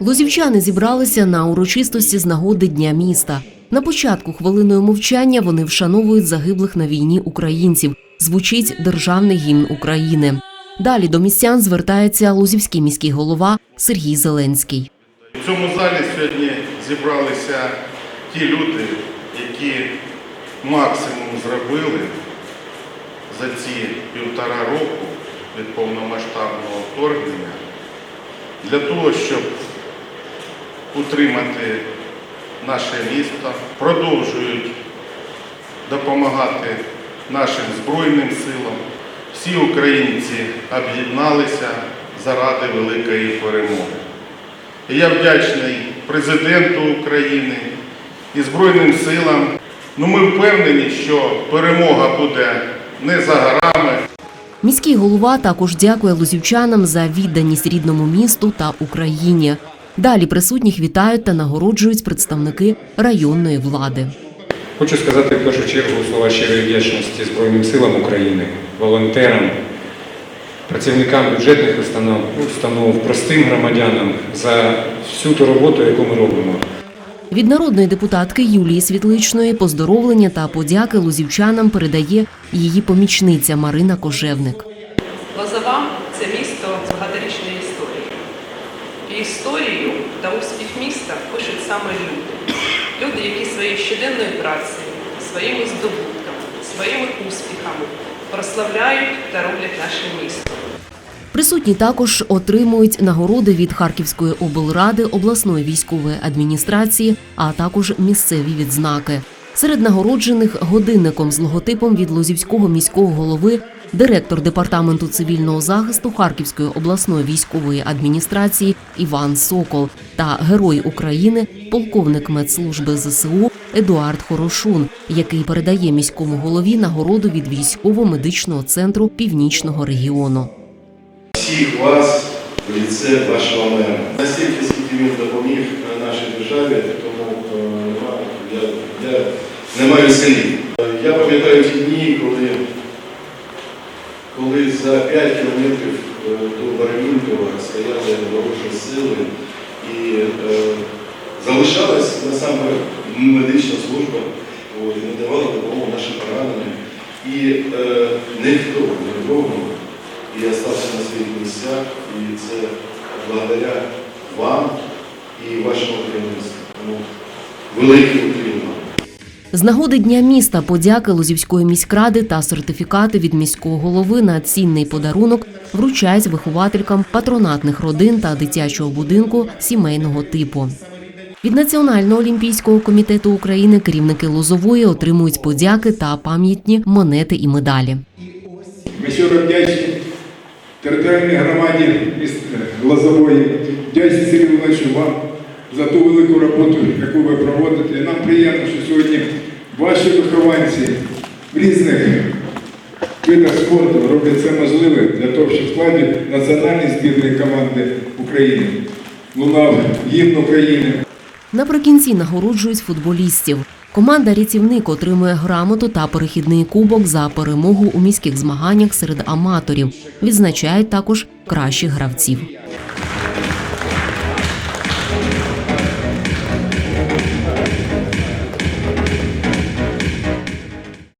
Лозівчани зібралися на урочистості з нагоди Дня міста. На початку хвилиною мовчання вони вшановують загиблих на війні українців. Звучить державний гімн України. Далі до містян звертається лузівський міський голова Сергій Зеленський. В цьому залі сьогодні зібралися ті люди, які максимум зробили за ці півтора року від повномасштабного вторгнення для того, щоб утримати наше місто, продовжують допомагати нашим Збройним силам. Всі українці об'єдналися заради великої перемоги. І я вдячний президенту України і Збройним силам. Ну, ми впевнені, що перемога буде не за горами. Міський голова також дякує лузівчанам за відданість рідному місту та Україні. Далі присутніх вітають та нагороджують представники районної влади. Хочу сказати в першу чергу слова щирої вдячності Збройним силам України, волонтерам, працівникам бюджетних установ, установ, простим громадянам за всю ту роботу, яку ми робимо. Від народної депутатки Юлії Світличної поздоровлення та подяки лузівчанам передає її помічниця Марина Кожевник. Лозова це місто з багаторічною історією. І історію успіх міста пишуть саме люди. Люди, які своєю щоденною працею, своїми здобутками, своїми успіхами прославляють та роблять наше місто. Присутні також отримують нагороди від Харківської облради, обласної військової адміністрації, а також місцеві відзнаки. Серед нагороджених годинником з логотипом від Лозівського міського голови, директор департаменту цивільного захисту Харківської обласної військової адміністрації Іван Сокол та герой України, полковник медслужби ЗСУ Едуард Хорошун, який передає міському голові нагороду від військово-медичного центру північного регіону. всіх вас в ліце вашого мера. Настільки, скільки він допоміг нашій державі, тому е, я, не маю. Е, Я пам'ятаю ті дні, коли, коли за 5 кілометрів е, до Барвінкова стояли ворожі сили і е, залишалась насамперед медична служба, от, і надавала допомогу нашим пораненим. І е, ніхто не дрогнув і я стався на своїх місцях, і це благодаря вам і вашому керівництву. Великий. З нагоди Дня міста подяки Лозівської міськради та сертифікати від міського голови на цінний подарунок вручають вихователькам патронатних родин та дитячого будинку сімейного типу. Від Національного олімпійського комітету України керівники Лозової отримують подяки та пам'ятні монети і медалі. Ми щиро вдячні територіальній громаді Лозової, вдячні Сергію Івановичу вам за ту велику роботу, яку ви проводите. І нам приємно, що сьогодні ваші вихованці в різних видах спорту роблять все можливе для того, щоб в складі національної збірної команди України лунав гімн України. Наприкінці нагороджують футболістів. Команда Рятівник отримує грамоту та перехідний кубок за перемогу у міських змаганнях серед аматорів. Відзначають також кращих гравців.